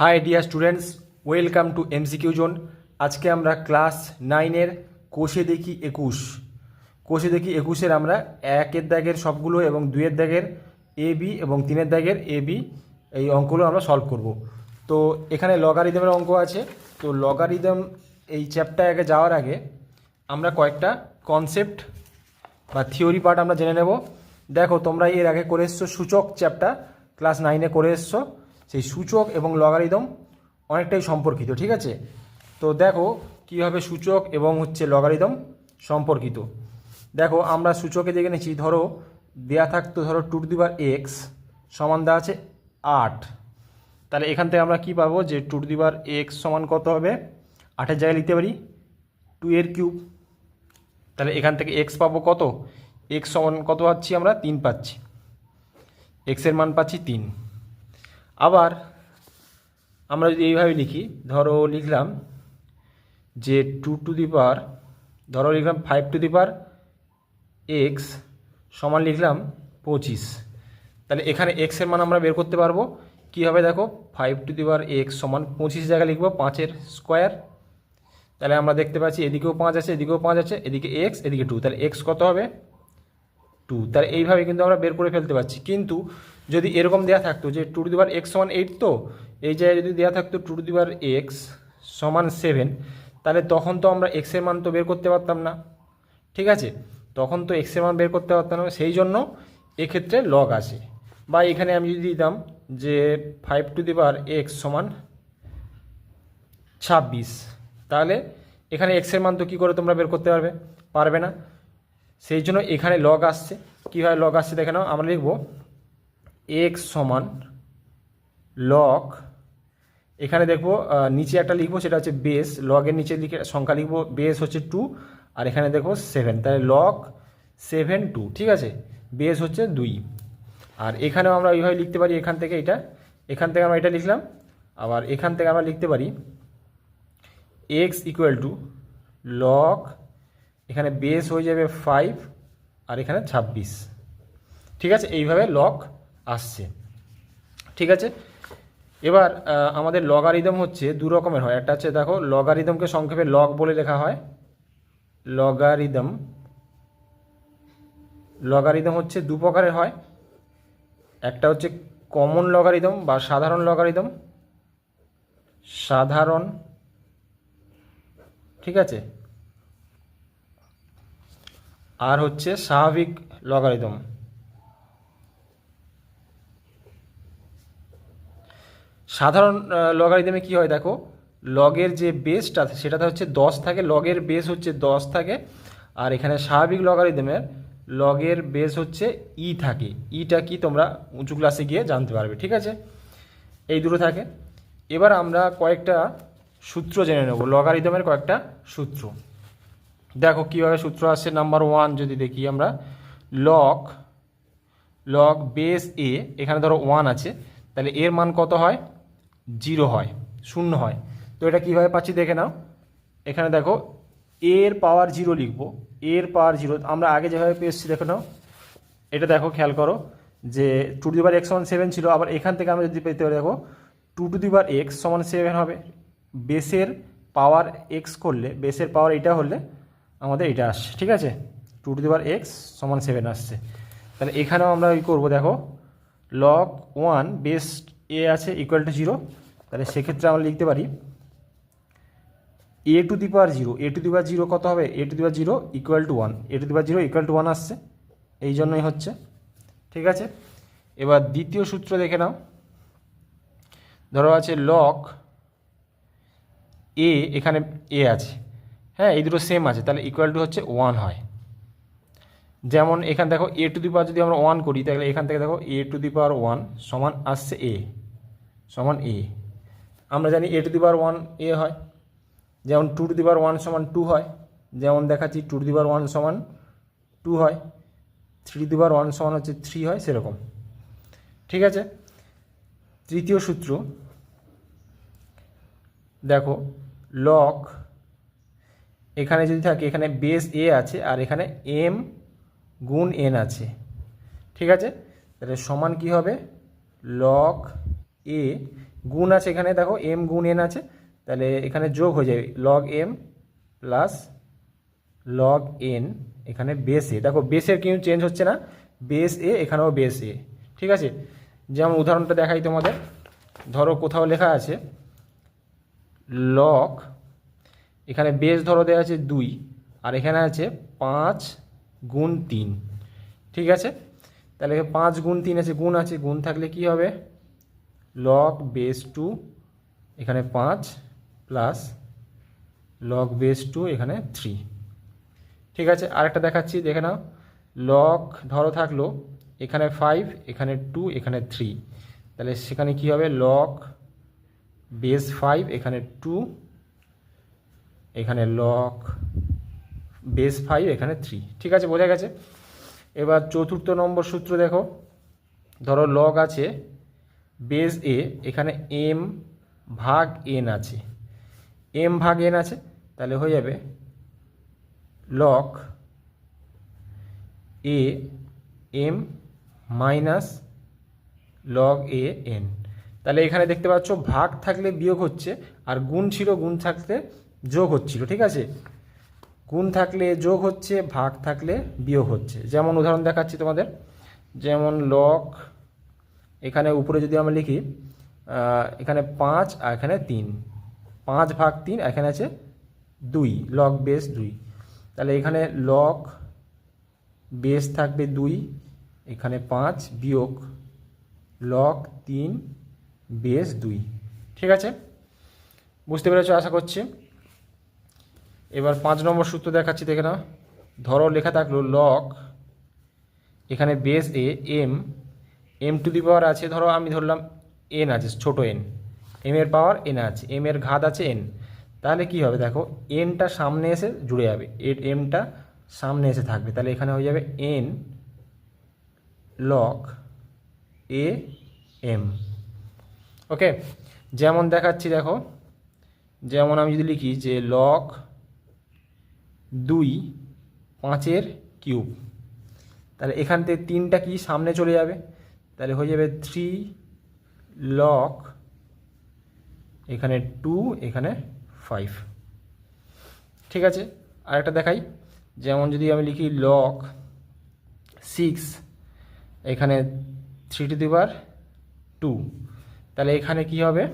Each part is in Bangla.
Hi dear students welcome to MCQ zone আজকে আমরা ক্লাস নাইনের কোষে দেখি একুশ। কোষে দেখি একুশের আমরা একের দাগের সবগুলো এবং দুইয়ের দাগের এ বি এবং তিনের দাগের এ বি এই অঙ্কগুলো আমরা সলভ করব। তো এখানে লগারিদমের অঙ্ক আছে। তো লগারিদম এই চ্যাপ্টারে যাওয়ার আগে আমরা কয়েকটা কনসেপ্ট বা থিওরি পার্ট আমরা জেনে নেব। দেখো, তোমরা এর আগে করে এসছো সূচক চ্যাপ্টার ক্লাস নাইনে করে এসছো। সেই সূচক এবং লগারিদম অনেকটাই সম্পর্কিত, ঠিক আছে? তো দেখো কীভাবে সূচক এবং হচ্ছে লগারিদম সম্পর্কিত। দেখো আমরা সূচকে দেখে নিচ্ছি, ধরো দেয়া থাকতো ধরো টু দিবার এক্স সমান দেওয়া আছে আট। তাহলে এখান থেকে আমরা কি পাবো যে টু দিবার এক্স সমান কত হবে? আটের জায়গায় লিখতে পারি টু এর কিউব তাহলে এখান থেকে এক্স পাবো কত? এক্স সমান কত পাচ্ছি আমরা? তিন পাচ্ছি। এক্সের মান পাচ্ছি তিন। আবার আমরা যদি এইভাবে লিখি, ধরো লিখলাম যে টু টু দি পার ধরো লিখলাম five to the power x সমান লিখলাম পঁচিশ। তাহলে এখানে এক্সের মান আমরা বের করতে পারব। কী হবে দেখো? Five to the power x সমান পঁচিশ জায়গায় লিখব, পাঁচের স্কোয়ার তাহলে আমরা দেখতে পাচ্ছি এদিকেও পাঁচ আছে, এদিকেও পাঁচ আছে, এদিকে এক্স এদিকে টু তাহলে এক্স কত হবে? টু তাহলে এইভাবে কিন্তু আমরা বের করে ফেলতে পারছি। কিন্তু যদি এরকম দেওয়া থাকতো যে two to the power x সমান এইট তো, এই জায়গায় যদি দেওয়া থাকতো two to the power x সমান সেভেন, তাহলে তখন তো আমরা এক্সের মান তো বের করতে পারতাম না। ঠিক আছে? তখন তো এক্সের মান বের করতে পারতাম না, সেই জন্য এক্ষেত্রে লগ আসে বা এখানে আমি যদি দিতাম যে ফাইভ টু দিবার এক্স সমান ছাব্বিশ, তাহলে এখানে এক্সের মান তো কী করে তোমরা বের করতে পারবে? পারবে না। সেই জন্য এখানে লগ আসছে। কীভাবে লগ আসছে দেখে নাও, আমরা লিখব এক্স সমান লগ এখানে দেখব নিচে একটা লিখব, সেটা হচ্ছে বেস লগের নিচে লিখে সংখ্যা লিখব বেস হচ্ছে টু আর এখানে দেখব সেভেন তাহলে লগ সেভেন টু ঠিক আছে? বেস হচ্ছে দুই। আর এখানেও আমরা ওইভাবে লিখতে পারি, এখান থেকে এটা, এখান থেকে আমরা এটা লিখলাম, আবার এখান থেকে আমরা লিখতে পারি এক্স ইকুয়াল টু লক এখানে বেস হয়ে যাবে ফাইভ আর এখানে ছাব্বিশ। ঠিক আছে? এইভাবে লগ আসছে। ঠিক আছে? এবার আমাদের লগারিদম হচ্ছে দু রকমের হয়। একটা হচ্ছে দেখো লগারিদমকে সংক্ষেপে লগ বলে লেখা হয়। লগারিদম লগারিদম হচ্ছে দু প্রকারের হয়। একটা হচ্ছে কমন লগারিদম বা সাধারণ লগারিদম সাধারণ, ঠিক আছে? আর হচ্ছে স্বাভাবিক লগারিদম সাধারণ লগারিদমে কি হয় দেখো? লগের যে বেসটা সেটাতে হচ্ছে দশ থাকে লগের বেস হচ্ছে দশ থাকে, আর এখানে স্বাভাবিক লগারিদমের লগের বেস হচ্ছে ই থাকে। ইটা কি তোমরা উঁচু ক্লাসে গিয়ে জানতে পারবে, ঠিক আছে? এই দুটো থাকে। এবার আমরা কয়েকটা সূত্র জেনে নেব লগারিদমের কয়েকটা সূত্র। দেখো কীভাবে সূত্র আসছে নাম্বার ওয়ান যদি দেখি আমরা লগ লগ বেস এ এখানে ধরো ওয়ান আছে, তাহলে এর মান কত হয়? জিরো হয়, শূন্য হয়। তো এটা কীভাবে পাচ্ছি দেখে নাও। এখানে দেখো, এর পাওয়ার জিরো লিখব। এর পাওয়ার জিরো, আমরা আগে যেভাবে পেয়েছি, দেখে নাও। এটা দেখো, খেয়াল করো যে two to the power x সমান সেভেন ছিল, আবার এখান থেকে আমরা যদি পেতে পারি, দেখো two to the power x সমান সেভেন হবে। বেসের পাওয়ার এক্স করলে, বেসের পাওয়ার এটা হলে আমাদের এটা আসছে, ঠিক আছে? Two to the power x সমান সেভেন আসছে। তাহলে এখানেও আমরা ওই করব, দেখো লক ওয়ান বেস এ আছে ইকুয়াল টু জিরো তাহলে সেক্ষেত্রে আমরা লিখতে পারি a to the power zero a to the power zero কত হবে? A to the power zero equal to one a to the power zero equal to one আসছে। এই জন্যই হচ্ছে। ঠিক আছে? এবার দ্বিতীয় সূত্র দেখে নাও। ধরো আছে লক এ এখানে এ আছে। হ্যাঁ এই দুটো সেম আছে, তাহলে ইকুয়াল টু হচ্ছে ওয়ান হয়। যেমন এখান দেখো এ টু দি পাওয়ার যদি আমরা ওয়ান করি, তাহলে এখান থেকে দেখো এ টু দি পাওয়ার ওয়ান সমান আসছে এ সমান এ আমরা জানি এ টু দি ওয়ান এ হয়, যেমন টু টু দি ওয়ান সমান টু হয়, যেমন দেখাচ্ছি টু টু দি ওয়ান সমান টু হয় থ্রি দি পাওয়ার ওয়ান সমান হচ্ছে থ্রি হয়, সেরকম। ঠিক আছে? তৃতীয় সূত্র, দেখো লক এখানে যদি থাকে, এখানে বেস এ আছে আর এখানে এম গুণ এন আছে। ঠিক আছে? তাহলে সমান কি হবে? লক এ গুণ আছে এখানে, দেখো এম গুণ এন আছে, তাহলে এখানে যোগ হয়ে যাবে log m plus log n এখানে বেস এ দেখো বেসের কিন্তু চেঞ্জ হচ্ছে না বেস এ এখানেও বেস এ ঠিক আছে? যেমন উদাহরণটা দেখাই তোমাদের, ধরো কোথাও লেখা আছে লগ এখানে বেস ধরো দেওয়া আছে দুই, আর এখানে আছে পাঁচ গুণ তিন, ঠিক আছে? তাহলে পাঁচ গুণ তিন আছে, গুণ আছে, গুণ থাকলে কি হবে? লগ বেস টু এখানে পাঁচ প্লাস লগ বেস টু এখানে থ্রি ঠিক আছে, আরেকটা দেখাচ্ছি, দেখে নাও। লগ ধরো থাকল, এখানে ফাইভ এখানে টু এখানে থ্রি তাহলে সেখানে কি হবে? লগ বেস ফাইভ এখানে টু এখানে লগ বেস ফাইভ এখানে থ্রি ঠিক আছে, বোঝা গেছে? এবার চতুর্থ নম্বর সূত্র দেখো। ধরো লগ আছে বেস এ, এখানে এম ভাগ এন আছে। এম ভাগ এন আছে, তাহলে হয়ে যাবে log a m minus log a n. তাহলে এখানে দেখতে পাচ্ছ ভাগ থাকলে বিয়োগ হচ্ছে আর গুণ ছিল, গুণ থাকলে যোগ হচ্ছিল, ঠিক আছে? গুণ থাকলে যোগ হচ্ছে, ভাগ থাকলে বিয়োগ হচ্ছে। যেমন উদাহরণ দেখাচ্ছি তোমাদের। যেমন লগ এখানে উপরে যদি আমরা লিখি এখানে পাঁচ আর এখানে তিন। পাঁচ ভাগ তিন, এখানে আছে দুই লক বেস দুই। তাহলে এখানে লক বেস থাকবে দুই, এখানে পাঁচ বিয়োগ লক তিন বেস দুই। ঠিক আছে? বুঝতে পেরেছ? আশা করছি। এবার পাঁচ নম্বর সূত্র দেখাচ্ছি, দেখে না ধরো লেখা থাকল লক এখানে base a m m two the power আছে, ধরো আমি ধরলাম এন আছে, ছোট এন এম এর পাওয়ার এন আছে এম এর ঘাত আছে এন তাহলে কি হবে দেখো এনটা সামনে এসে জুড়ে যাবে, এর এমটা সামনে এসে থাকবে। তাহলে এখানে হয়ে যাবে n log a m okay যেমন দেখাচ্ছি দেখো, যেমন আমি যদি লিখি যে লগ দুই পাঁচের কিউব। তাহলে এখান থেকে তিনটা কি সামনে চলে যাবে? তাহলে হয়ে যাবে থ্রি লক এখানে টু এখানে ফাইভ ঠিক আছে? আরেকটা দেখাই। যেমন যদি আমি লিখি লক সিক্স এখানে three to the power two তাহলে এখানে কি হবে?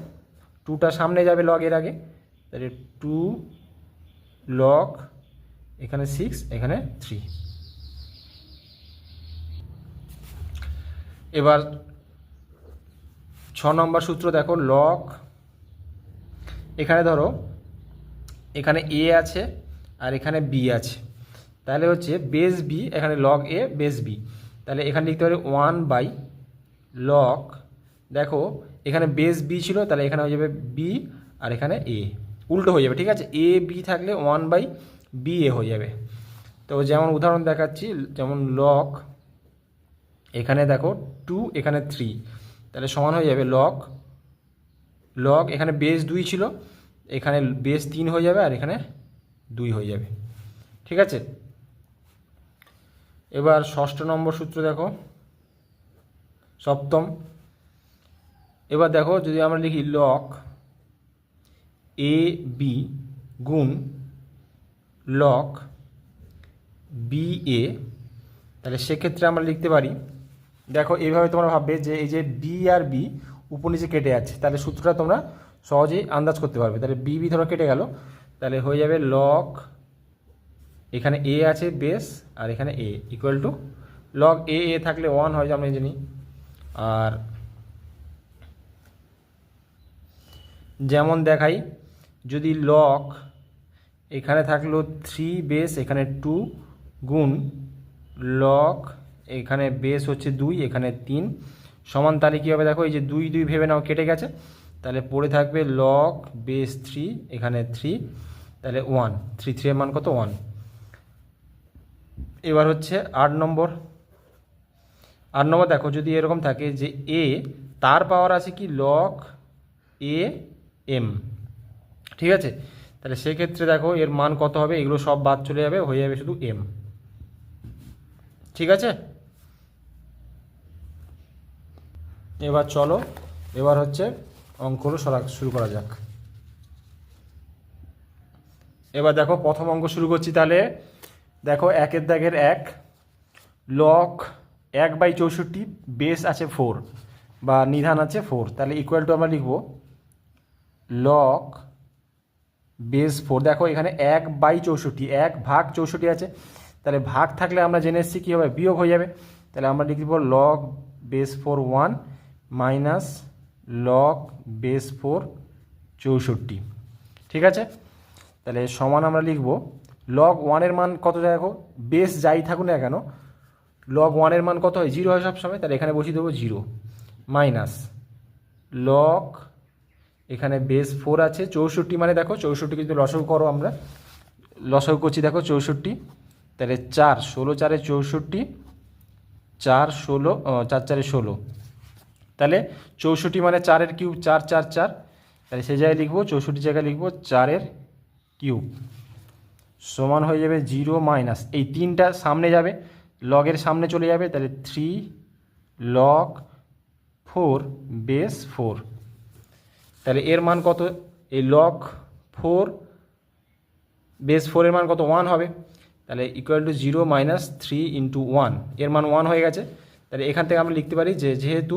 টুটা সামনে যাবে লগ এর আগে। তাহলে টু লক এখানে সিক্স এখানে থ্রি এবার ছ নম্বর সূত্র দেখো লক এখানে ধরো, এখানে এ আছে আর এখানে বি আছে। তাহলে হচ্ছে বেস বি এখানে লগ এ বেস বি তাহলে এখানে লিখতে পারি ওয়ান বাই লক দেখো, এখানে বেস বি ছিল, তাহলে এখানে হয়ে যাবে বি আর এখানে এ উল্টো হয়ে যাবে, ঠিক আছে? এ বি থাকলে ওয়ান বাই বি এ হয়ে যাবে। তো যেমন উদাহরণ দেখাচ্ছি, যেমন লগ এখানে দেখো টু এখানে থ্রি তাহলে সমান হয়ে যাবে লক লক এখানে বেস দুই ছিল, এখানে বেস তিন হয়ে যাবে আর এখানে দুই হয়ে যাবে। ঠিক আছে? এবার ষষ্ঠ নম্বর সূত্র দেখো। সপ্তম। এবার দেখো যদি আমরা লিখি লক এ বি গুণ লক বি এ তাহলে সেক্ষেত্রে আমরা লিখতে পারি দেখো, এইভাবে তোমরা ভাববে যে এই যে বি আর বি উপর নিচে কেটে যাচ্ছে, তাহলে সূত্রটা তোমরা সহজেই আন্দাজ করতে পারবে। তাহলে বি বি ধরো কেটে গেল, তাহলে হয়ে যাবে লক এখানে এ আছে বেস আর এখানে a equal to log a a থাকলে ওয়ান হয় আমরা জানি আর যেমন দেখাই, যদি লক এখানে থাকল থ্রি বেস এখানে টু গুণ লক এখানে বেস হচ্ছে দুই, এখানে তিন। সমান তাহলে কী হবে দেখো, এই যে দুই দুই ভেবে নাও কেটে গেছে। তাহলে পড়ে থাকবে লক বেস থ্রি এখানে থ্রি তাহলে ওয়ান থ্রি থ্রি মান কত? ওয়ান এবার হচ্ছে আট নম্বর। আট নম্বর দেখো, যদি এরকম থাকে যে এ তার পাওয়ার আছে কি? লক এ এম ঠিক আছে? তাহলে সেক্ষেত্রে দেখো, এর মান কত হবে? এগুলো সব বাদ চলে যাবে, হয়ে যাবে শুধু এম ঠিক আছে? এবার চলো, এবার হচ্ছে অঙ্কগুলো সরা, শুরু করা যাক। এবার দেখো, প্রথম অঙ্ক শুরু করছি তাহলে। দেখো, একের দাগের এক লক এক বাই চৌষট্টি বেস আছে ফোর বা নিধান আছে ফোর তাহলে ইকুয়াল টু আমরা লিখব লক বেস ফোর দেখো, এখানে এক বাই চৌষট্টি, এক ভাগ চৌষট্টি আছে। তাহলে ভাগ থাকলে আমরা জেনে এসেছি কী হবে, বিয়োগ হয়ে যাবে। তাহলে আমরা লিখব log base four one minus log base four চৌষট্টি। ঠিক আছে? তাহলে সমান আমরা লিখব লগ ওয়ানের মান কত দেখো? বেস যাই থাকুক না কেন লগ ওয়ানের মান কত হয়? জিরো হয় সবসময়, তাহলে এখানে বসিয়ে দেবো জিরো মাইনাস লগ এখানে বেস ফোর আছে, চৌষট্টি মানে দেখো চৌষট্টি কিন্তু লসক করো আমরা লসক করছি দেখো চৌষট্টি। তাহলে চার, ষোলো চারে চৌষট্টি, চার, ষোলো চার চারে ষোলো। তাহলে চৌষট্টি মানে চারের কিউব, চার চার চার। তাহলে সে জায়গায় লিখব, চৌষট্টি জায়গায় লিখব চারের কিউব। সমান হয়ে যাবে জিরো মাইনাস, এই তিনটা সামনে যাবে, লগের সামনে চলে যাবে, তাহলে three log four base four. তাহলে এর মান কত? এই লক ফোর বেস ফোরের মান কত? ওয়ান হবে। তাহলে equal to zero minus three into ওয়ানের মান ওয়ান হয়ে গেছে। তাহলে এখান থেকে আমরা লিখতে পারি যে যেহেতু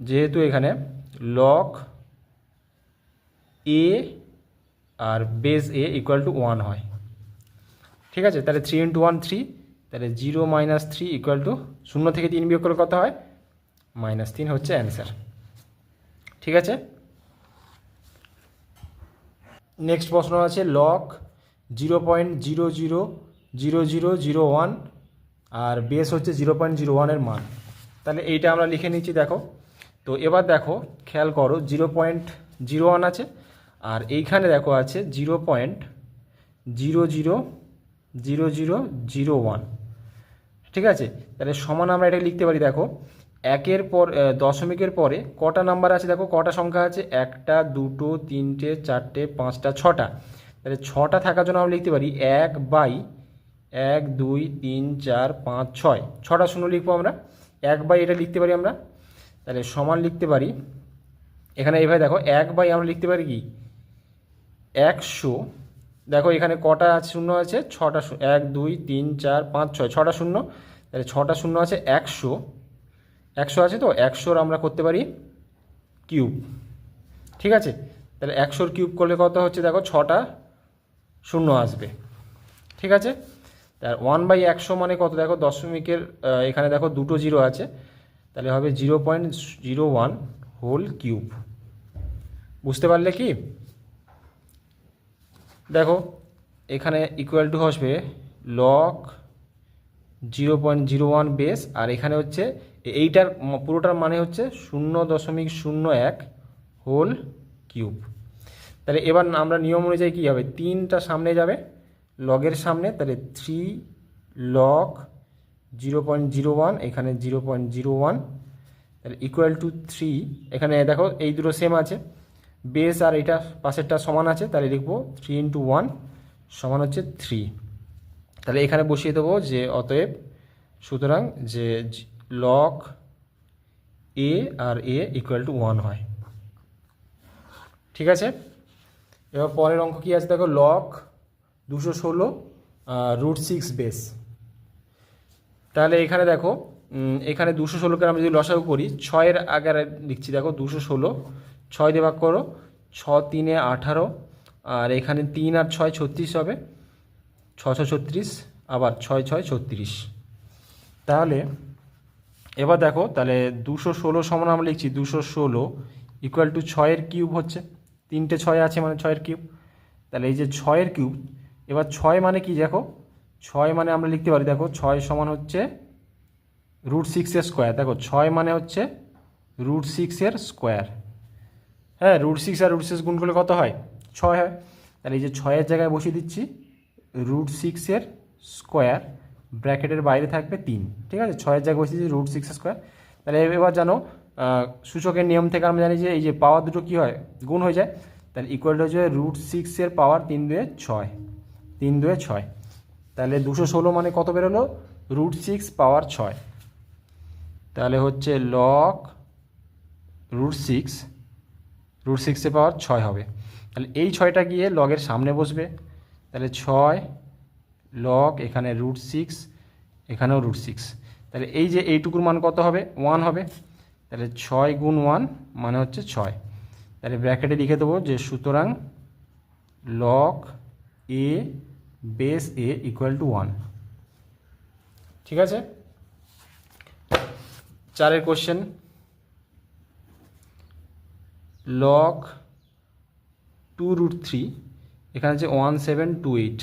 যেহেতু এখানে log a R base a equal to one হয়। ঠিক আছে? তাহলে থ্রি ইন্টু ওয়ান থ্রি তাহলে zero minus three equal to শূন্য থেকে তিন বিয়োগ করলে কত হয়? মাইনাস তিন হচ্ছে অ্যান্সার ঠিক আছে? নেক্সট প্রশ্ন আছে log zero point zero zero zero zero zero one আর বেস হচ্ছে জিরো পয়েন্ট জিরো ওয়ানের মান। তাহলে এইটা আমরা লিখে নিচ্ছি, দেখো। তো এবার দেখো, খেয়াল করো জিরো পয়েন্ট জিরো ওয়ান আছে, আর এইখানে দেখো আছে zero point zero zero zero zero zero one ঠিক আছে? তাহলে সমান আমরা এটা লিখতে পারি, দেখো, একের পর দশমিকের পরে কটা নাম্বার আছে, দেখো, কটা সংখ্যা আছে? একটা, দুটো, তিনটে, চারটে, পাঁচটা, ছটা। তাহলে ছটা থাকার জন্য আমরা লিখতে পারি এক বাই এক, দুই, তিন, চার, পাঁচ, ছয়। ছটা শূন্য লিখব আমরা। এক বাই এটা লিখতে পারি আমরা। তাহলে সমান লিখতে পারি। এখানে এইভাবে দেখো, এক বাই আমরা লিখতে পারি কি? একশো। দেখো এখানে কটা আছে শূন্য আছে? ছটা এক, দুই, তিন, চার, পাঁচ, ছয়। ছটা শূন্য। তাহলে ছটা শূন্য আছে, একশো। একশো আছে তো? একশোর আমরা করতে পারি কিউব। ঠিক আছে? তাহলে একশোর কিউব করলে কত হচ্ছে? দেখো ছটা শূন্য আসবে। ঠিক আছে? তার ওয়ান বাই একশো মানে কত? দেখো দশমিকের এখানে দেখো দুটো জিরো আছে। তাহলে হবে zero point zero one whole cube. বুঝতে পারলে কি? দেখো, এখানে ইকুয়াল টু আসবে log zero point zero one base আর এখানে হচ্ছে এইটার পুরোটার মানে হচ্ছে শূন্য দশমিক শূন্য এক হোল কিউব। তাহলে এবার আমরা নিয়ম অনুযায়ী কী হবে? তিনটা সামনে যাবে, লগের সামনে, তাহলে three log zero point zero one, এখানে জিরো পয়েন্ট জিরো ওয়ান, তাহলে ইকুয়াল টু থ্রি এখানে দেখো এই দুটো সেম আছে। বেস আর এটা পাশেরটা সমান আছে, তাহলে লিখব থ্রি ইন্টু ওয়ান সমান হচ্ছে থ্রি তাহলে এখানে বসিয়ে দেবো যে অতএব সুতরাং যে লক এ আর এ ইকুয়াল টু ওয়ান হয়। ঠিক আছে? এবার পরের অঙ্ক কী আছে? দেখো লক দুশো ষোলো রুট সিক্স বেস তাহলে এখানে দেখো এখানে দুশো ষোলোকে আমরা যদি লসাগু করি, ছয়ের আগারে লিখছি, দেখো দুশো ষোলো, ছয় ভাগ করো, ছ তিনে আঠারো, আর এখানে তিন আর ছয় ছত্রিশ হবে, ছশো ছত্রিশ, আবার ছয় ছয় ছত্রিশ। তাহলে এবার দেখো, তাহলে দুশো ষোলো সমান আমরা লিখছি, দুশো ষোলো ইকুয়াল টু ছয়ের কিউব হচ্ছে, তিনটে ছয় আছে মানে ছয়ের কিউব তাহলে এই যে ছয়ের কিউব এবার ছয় মানে কি দেখো ছয় মানে আমরা লিখতে পারি, দেখো, ছয় সমান হচ্ছে রুট সিক্সের স্কোয়ার দেখো, ছয় মানে হচ্ছে রুট সিক্সের স্কোয়ার হ্যাঁ রুট সিক্স আর রুট সিক্স গুণ করলে কত হয়? ছয় হয়। তাহলে এই যে ছয়ের জায়গায় বসিয়ে দিচ্ছি রুট সিক্সের স্কোয়ার ব্র্যাকেটের বাইরে থাকবে তিন। ঠিক আছে? ছয়ের জায়গায় বসিয়ে দিচ্ছি রুট সিক্স স্কোয়ার তাহলে এবার জানো সূচকের নিয়ম থেকে আমরা জানি যে এই যে পাওয়ার দুটো কী হয়? গুণ হয়ে যায়। তাহলে ইকুয়াল হচ্ছে রুট সিক্সের পাওয়ার তিন দুয়ে ছয়। তিন দুয়ে ছয়। তাহলে দুশো ষোলো মানে কত বেরোলো? রুট সিক্স পাওয়ার ছয়। তাহলে হচ্ছে লক রুট সিক্স, রুট সিক্সে পাওয়ার ছয় হবে। তাহলে এই ছয়টা গিয়ে লগের সামনে বসবে। তাহলে ছয় লক এখানে রুট সিক্স, এখানেও রুট সিক্স। তাহলে এই যে এইটুকুর মান কত হবে? ওয়ান হবে। তাহলে ছয় গুণ ওয়ান মানে হচ্ছে ছয়। তাহলে ব্র্যাকেটে লিখে দেবো যে সুতরাং log a base a equal to one ঠিক আছে? চারের question log two root three এখানে হচ্ছে ওয়ান সেভেন টু এইট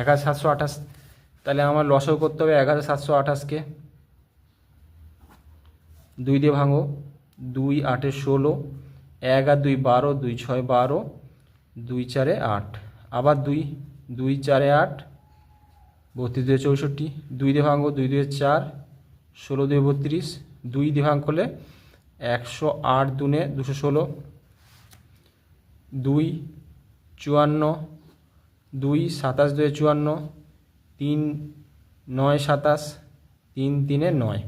এক হাজার সাতশো আঠাশ। তাহলে আমার লসও করতে হবে এক হাজার সাতশো আঠাশকে। দুই দিয়ে ভাঙো, দুই আটে ষোলো, এক আর দুই বারো, দুই ছয় বারো, দুই চারে আট। আবার দুই। দুই চারে আট, বত্রিশ দুই চৌষট্টি, দুই দিয়ে ভাঙো দুই দুই চার, ষোলো দুই বত্রিশ, দুই দিয়ে ভাঙ একশো আট দুনে দুশো ষোলো, দুই চুয়ান্ন, দুই সাতাশ দুয়ে চুয়ান্ন, তিন নয় সাতাশ, তিন তিনে নয়।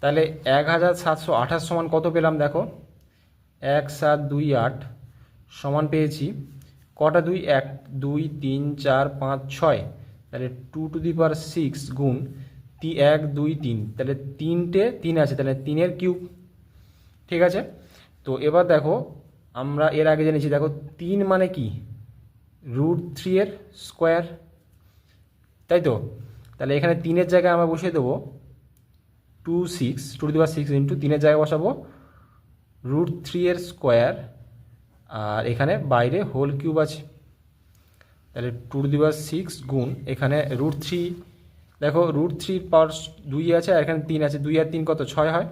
তাহলে এক হাজার সাতশো আঠাশ সমান কত পেলাম দেখো? এক সাত দুই আট সমান পেয়েছি কটা দুই? এক, দুই, তিন, চার, পাঁচ, ছয়। তাহলে two to the power six গুণ তি এক, দুই, তিন। তাহলে তিনটে তিন আছে, তাহলে তিনের কিউব। ঠিক আছে? তো এবার দেখো, আমরা এর আগে জেনেছি, দেখো, তিন মানে কি? রুট থ্রি এর স্কোয়ার তাই তো? তাহলে এখানে তিনের জায়গায় আমরা বসিয়ে দেবো two six to the power six into তিনের জায়গায় বসাবো রুট থ্রি এর স্কোয়ার আর এখানে বাইরে হোল কিউব আছে। তাহলে টু দি পাওয়ার সিক্স গুণ এখানে রুট থ্রি। দেখো রুট থ্রি পাওয়ার দুই আছে আর এখানে তিন আছে। দুই আর তিন কত? ছয় হয়।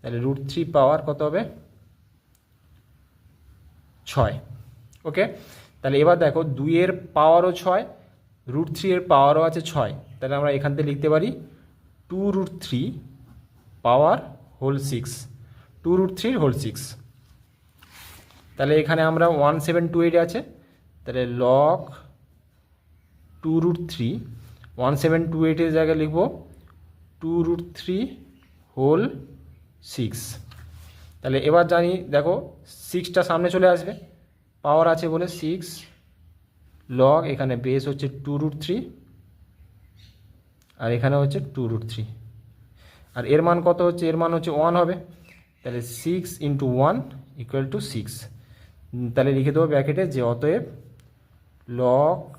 তাহলে রুট থ্রি পাওয়ার কত হবে? ছয়। ওকে? তাহলে এবার দেখো দুইয়ের পাওয়ারও ছয়, রুট থ্রি এর পাওয়ারও আছে ছয়। তাহলে আমরা এখান থেকে লিখতে পারি two root three power whole six. Two root থ্রির হোল সিক্স। তাহলে এখানে আমরা ওয়ান সেভেন টু এইট আছে। তাহলে log two root three one seven two এইটের জায়গায় লিখব two root three whole six তাহলে এবার জানি, দেখো সিক্সটা সামনে চলে আসবে। পাওয়ার আছে বলে সিক্স লগ এখানে বেস হচ্ছে টু রুট থ্রি আর এখানে হচ্ছে টু রুট থ্রি আর এর মান কত হচ্ছে? এর মান হচ্ছে ওয়ান হবে। তাহলে six into one equal to six তাহলে লিখে দেবো ব্র্যাকেটে যে অতএব log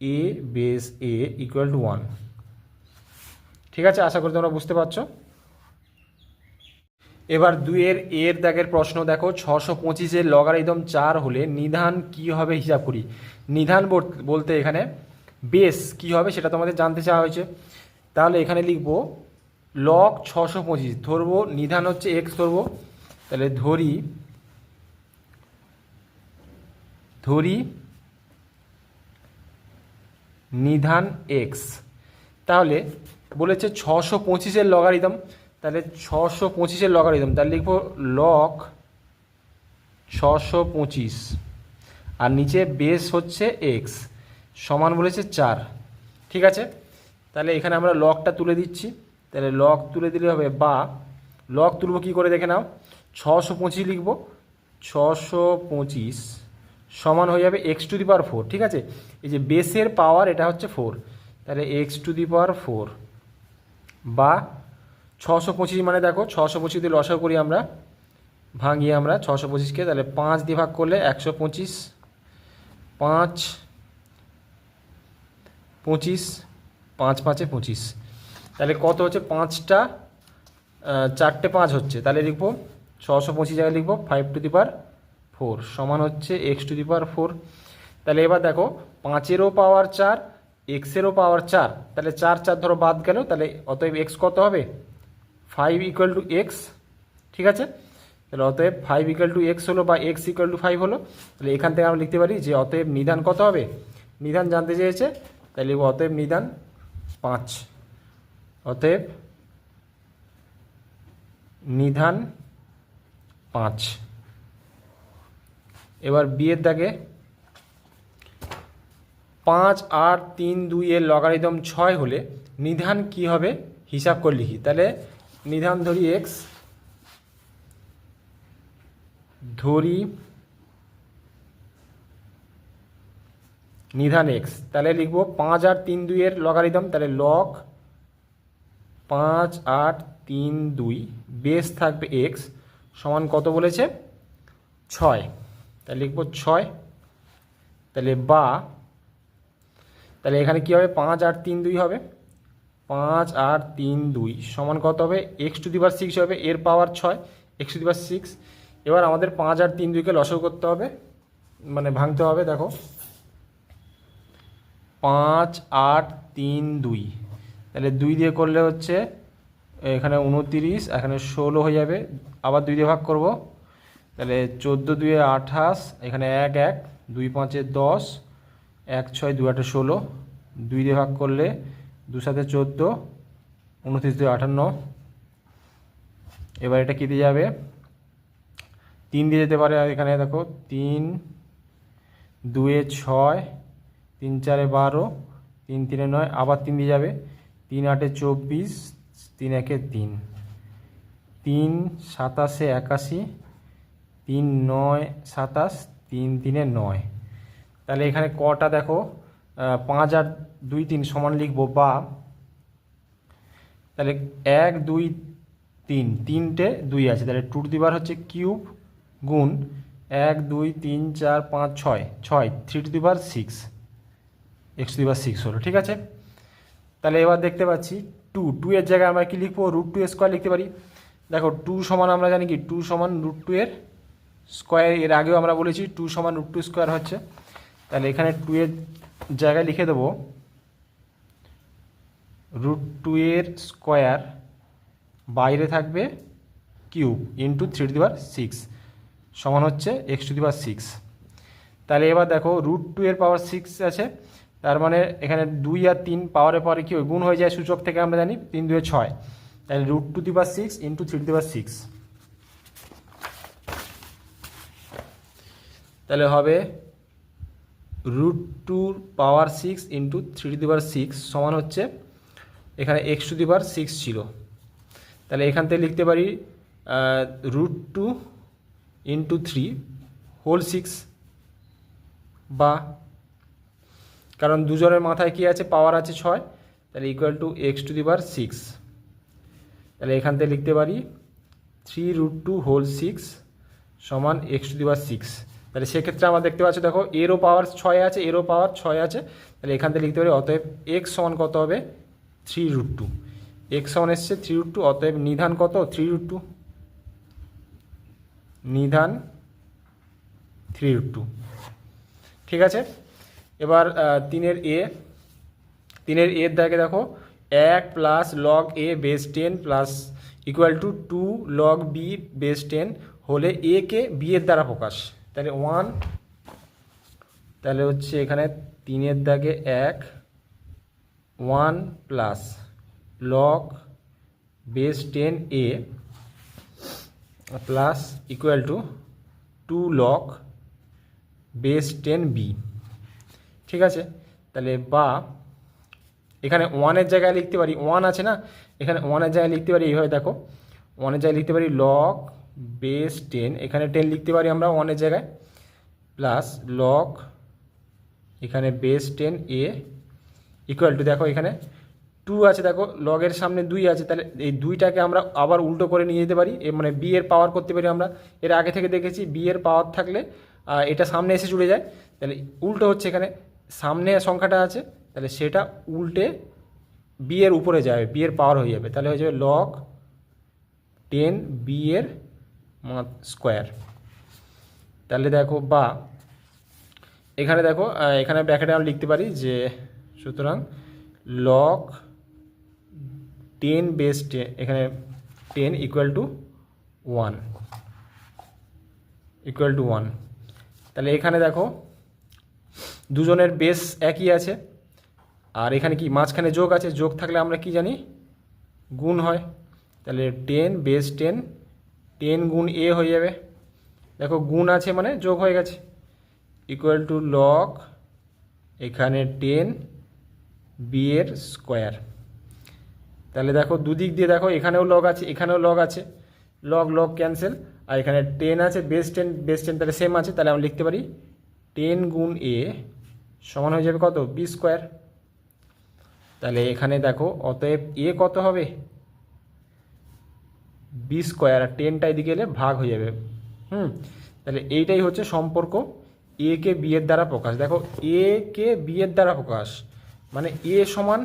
a base a equal to one ঠিক আছে? আশা করি তোমরা বুঝতে পারছ। এবার দুইয়ের এর দাগের প্রশ্ন দেখো। ছশো পঁচিশের লগারিদম চার হলে নিধান কি হবে হিসাব করি। নিধান বল- বলতে এখানে বেস কি হবে সেটা তোমাদের জানতে চাওয়া হয়েছে। তাহলে এখানে লিখব লক ছশো পঁচিশ। ধরবো, নিধান হচ্ছে এক্স ধরবো। তাহলে ধরি ধরি। নিধান এক্স তাহলে বলেছে ছশো পঁচিশের লগারিদম তাহলে ছশো পঁচিশের লগারিদম তাহলে লিখব লক ছশো পঁচিশ। আর নিচে বেস হচ্ছে এক্স সমান বলেছে চার। ঠিক আছে? তাহলে এখানে আমরা লকটা তুলে দিচ্ছি। তাহলে লক তুলে দিলে হবে বা লক তুলব কী করে দেখে নাও। ছশো পঁচিশ লিখব। ছশো পঁচিশ। সমান হয়ে যাবে x to the power four ঠিক আছে? এই যে বেসের পাওয়ার এটা হচ্ছে ফোর তাহলে x to the power four বা ছশো পঁচিশ মানে দেখো, ছশো পঁচিশ দিয়ে লসাও করি আমরা, ভাঙিয়ে আমরা ছশো পঁচিশকে তাহলে পাঁচ দিয়ে ভাগ করলে একশো পঁচিশ, পাঁচ পঁচিশ, পাঁচ, পাঁচে পঁচিশ। তাহলে কত হচ্ছে? পাঁচটা চারটে পাঁচ হচ্ছে। তাহলে লিখব, ছশো পঁচিশ জায়গায় লিখব five to the power four সমান হচ্ছে x to the power four তাহলে এবার দেখো, পাঁচেরও পাওয়ার চার এক্সেরও পাওয়ার চার। তাহলে চার চার ধরো বাদ গেল, তাহলে অতএব এক্স কত হবে? ফাইভ ইকুয়াল টু এক্স ঠিক আছে? তাহলে অতএব ফাইভ ইকুয়াল টু এক্স হলো বা এক্স ইকুয়াল টু ফাইভ হলো, তাহলে এখান থেকে আমরা লিখতে পারি যে অতএব নিধান কত হবে? নিধান জানতে চেয়েছে, তাহলে অতএব নিধান পাঁচ। অতএব নিধান পাঁচ। এবার বিয়ের দাগে পাঁচ আট তিন দুই এর লগারিদম ছয় হলে নিধান কি হবে? হিসাব করে লিখি। তাহলে নিধান ধরি এক্স ধরি নিধান এক্স তাহলে লিখব পাঁচ আট তিন দুইয়ের লগারিদম, তাহলে লক পাঁচ আট তিন দুই বেস থাকবে এক্স সমান কত বলেছে? ছয়। তাহলে লিখব ছয়। তাহলে বা। তাহলে এখানে কী হবে? পাঁচ আট তিন দুই হবে। পাঁচ আট তিন দুই। সমান কত হবে? এক্স টু দিবার সিক্স হবে। এর পাওয়ার ছয় এক্স টু দিবার সিক্স এবার আমাদের পাঁচ আর তিন দুইকে লসও করতে হবে। মানে ভাঙতে হবে, দেখো। পাঁচ আট তিন দুই। তাহলে দুই দিয়ে করলে হচ্ছে এখানে উনতিরিশ, এখানে ষোলো হয়ে যাবে। আবার দুই দিয়ে ভাগ করব। তাহলে চোদ্দ দুয়ে আঠাশ, এখানে এক এক, দুই পাঁচে দশ, এক ছয় দু আটে ষোলো, দুই দিয়ে ভাগ করলে দু সাথে চোদ্দ, উনত্রিশ দুই আটান্ন এবার এটা কী দিয়ে যাবে? তিন দিয়ে যেতে পারে এখানে, দেখো, তিন দুয়ে ছয়, তিন চারে বারো, তিন তিনে নয়, আবার তিন দিয়ে যাবে। তিন আটে চব্বিশ, তিন একে তিন। তিন সাতাশে একাশি তিন নয় সাতাশ, তিন তিনে নয়। তাহলে এখানে কটা দেখো? পাঁচ আর দুই তিন সমান লিখব বা। তাহলে এক, দুই, তিন। তিনটে দুই আছে। তাহলে টু দিবার হচ্ছে কিউব গুণ এক, দুই, তিন, চার, পাঁচ, ছয়। ছয় three to the power six x the power six হলো, ঠিক আছে? তাহলে এবার দেখতে পাচ্ছি টু টু এর জায়গায় আমরা কি লিখব? রুট টু স্কোয়ার লিখতে পারি। দেখো টু সমান আমরা জানি কি? টু সমান রুট টু এর স্কোয়ার এর আগেও আমরা বলেছি টু সমান রুট টু স্কোয়ার হচ্ছে। তাহলে এখানে টু এর জায়গায় লিখে দেবো রুট টু এর স্কোয়ার বাইরে থাকবে cube into three to the power six সমান হচ্ছে এক্স টু দিবার সিক্স তাহলে এবার দেখো রুট টু এর পাওয়ার সিক্স আছে, তার মানে এখানে দুই আর তিন পাওয়ারের পরে কি? গুণ হয়ে যায় সূচক থেকে আমরা জানি তিন দুয়ে ছয়। তাহলে root two the power six into three the power six তাহলে হবে root tour power six into three to the power six সমান হচ্ছে এখানে এক্স টু দিবার সিক্স ছিল। তাহলে এখান থেকে লিখতে পারি root two into three whole six বা কারণ দুজনের মাথায় কি আছে? পাওয়ার আছে ছয়। তাহলে equal to x to the power six তাহলে এখান থেকে লিখতে পারি three root two whole six সমান x to the power six তাহলে সেক্ষেত্রে আমরা দেখতে পাচ্ছি, দেখো এরও পাওয়ার ছয় আছে এরও পাওয়ার ছয় আছে। তাহলে এখান থেকে লিখতে পারি, অতএব এক্স সমান কত হবে? থ্রি রুট টু এক্স সমান এসছে থ্রি রুট টু অতএব নিধান কত? থ্রি রুট টু নিধান থ্রি রুট টু ঠিক আছে? এবার তিনের এ তিনের এর দাগে দেখো, এক plus log a base ten plus equal to two log b base ten হলে এ কে বি এর দ্বারা প্রকাশ। তাহলে ওয়ান তাহলে হচ্ছে এখানে তিনের দাগে এক one plus log base ten a plus equal to two log base ten b ঠিক আছে? তাহলে বা, এখানে ওয়ানের জায়গায় লিখতে পারি ওয়ান আছে না? এখানে ওয়ানের জায়গায় লিখতে পারি, এইভাবে দেখো। ওয়ানের জায়গায় লিখতে পারি লগ বেস টেন এখানে টেন লিখতে পারি আমরা ওয়ানের জায়গায় প্লাস লগ এখানে base ten a equal to দেখো এখানে টু আছে, দেখো লগের সামনে দুই আছে, তাহলে এই দুইটাকে আমরা আবার উল্টো করে নিয়ে যেতে পারি, এ মানে বি এর পাওয়ার করতে পারি আমরা, এর আগে থেকে দেখেছি বি এর পাওয়ার থাকলে এটা সামনে এসে জুড়ে যায়, তাহলে উল্টো হচ্ছে এখানে সামনে সংখ্যাটা আছে, তাহলে সেটা উল্টে বি এর উপরে যাবে বি এর পাওয়ার হয়ে যাবে, তাহলে হয়ে যাবে লগ টেন বি এর স্কোয়ার তাহলে দেখো বা, এখানে দেখো এখানে ব্র্যাকেটে আমরা লিখতে পারি যে সুতরাং লক টেন বেস টেন এখানে ten equal to one equal to one তাহলে এখানে দেখো, দুজনের বেস একই আছে, আর এখানে কি মাঝখানে যোগ আছে, যোগ থাকলে আমরা কি জানি? গুণ হয়। তাহলে টেন বেস টেন টেন গুণ এ হয়ে যাবে। দেখো গুণ আছে মানে যোগ হয়ে গেছে। ইকুয়াল টু লগ এখানে টেন বি এর স্কোয়ার তাহলে দেখো দুদিক দিয়ে দেখো এখানেও লগ আছে, এখানেও লগ আছে। লগ লগ ক্যান্সেল আর এখানে টেন আছে বেস টেন বেস টেন তাহলে সেম আছে, তাহলে আমরা লিখতে পারি টেন গুণ এ সমান হয়ে যাবে কত? বি স্কোয়ার তাহলে এখানে দেখো, অতএব এ কত হবে? বি স্কোয়ার আর টেনটা এদিকে এলে ভাগ হয়ে যাবে। হুম? তাহলে এইটাই হচ্ছে সম্পর্ক এ কে বি এর দ্বারা প্রকাশ। দেখো এ কে বি এর দ্বারা প্রকাশ মানে এ সমান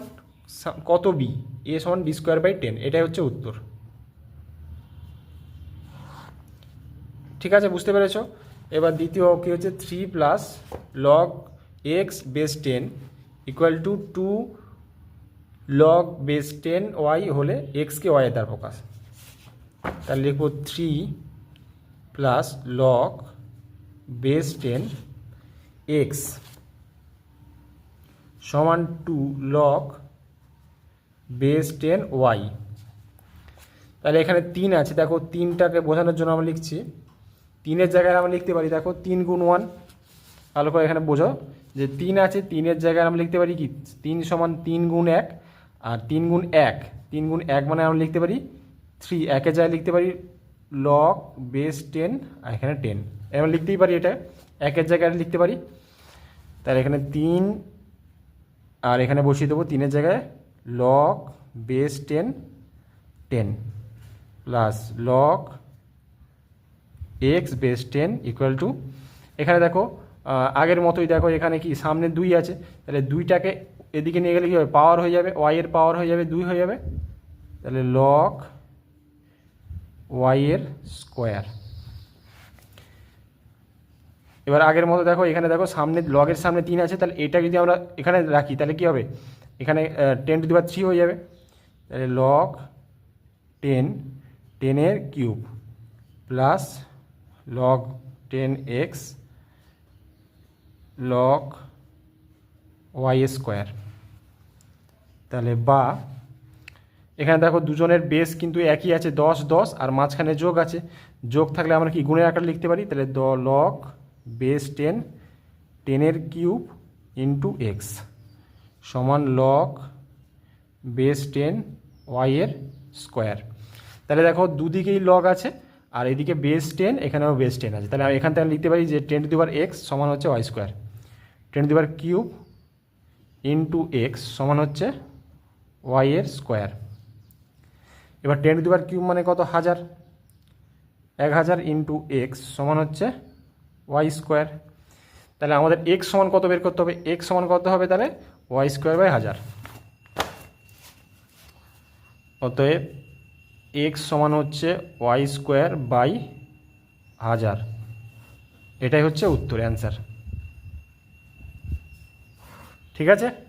কত বি এ সমান বি স্কোয়ার বাই টেন এটাই হচ্ছে উত্তর। ঠিক আছে, বুঝতে পেরেছ? এবার দ্বিতীয় কী হচ্ছে? Three plus log x base ten equal to two log base ten y হলে এক্সকে ওয়াই দ্বারা প্রকাশ। তাহলে লিখব three plus log base ten x সমান two log base ten y তাহলে এখানে তিন আছে, দেখো তিনটাকে বোঝানোর জন্য আমরা লিখছি। তিনের জায়গায় আমরা লিখতে পারি, দেখো তিন গুণ ওয়ান ভালো করে এখানে বোঝো যে তিন আছে, তিনের জায়গায় আমরা লিখতে পারি কি? তিন সমান তিন গুণ এক, আর তিন গুণ এক। তিন গুণ এক মানে আমরা লিখতে পারি থ্রি একের জায়গায় লিখতে পারি লক বেস টেন আর এখানে টেন আমরা লিখতেই পারি এটা, একের জায়গায় লিখতে পারি। তাহলে এখানে তিন, আর এখানে বসিয়ে দেবো তিনের জায়গায় log base ten ten plus log x base ten equal to এখানে দেখো আগের মতোই দেখো, এখানে কি সামনে দুই আছে, তাহলে দুইটাকে এদিকে নিয়ে গেলে কী হবে? পাওয়ার হয়ে যাবে ওয়াই এর পাওয়ার হয়ে যাবে, দুই হয়ে যাবে। তাহলে লগ ওয়াই এর স্কোয়ার এবার আগের মতো দেখো, এখানে দেখো, সামনে লগের সামনে তিন আছে, তাহলে এটা যদি আমরা এখানে রাখি, তাহলে কি হবে? এখানে টেন টু দি থ্রি হয়ে যাবে। তাহলে লগ টেন টেনের cube plus log ten x log y square তাহলে বা এখানে দেখো দুজনের বেস কিন্তু একই আছে, দশ দশ, আর মাঝখানে যোগ আছে। যোগ থাকলে আমরা কি গুণের আকারে লিখতে পারি? তাহলে দ লক বেস টেন টেনের কিউব ইন্টু এক্স সমান লক বেস টেন ওয়াইয়ের স্কোয়ার তাহলে দেখো দুদিকেই লগ আছে, আর এদিকে বেস টেন এখানেও বেস টেন আছে। তাহলে এখান থেকে লিখতে পারি যে টেন টু দিবার এক্স সমান হচ্ছে y square ten the power cube into x সমান হচ্ছে ওয়াইয়ের স্কোয়ার এবার টেন দিবার কিউব মানে কত? হাজার। এক হাজার ইন্টু এক্স সমান হচ্ছে ওয়াই স্কোয়ার তাহলে আমাদের এক্স সমান কত বের করতে হবে? এক্স সমান কত হবে তাহলে? ওয়াই স্কোয়ার বাই হাজার। অতএব এক্স সমান হচ্ছে ওয়াই স্কোয়ার বাই হাজার। এটাই হচ্ছে উত্তর অ্যান্সার ঠিক আছে?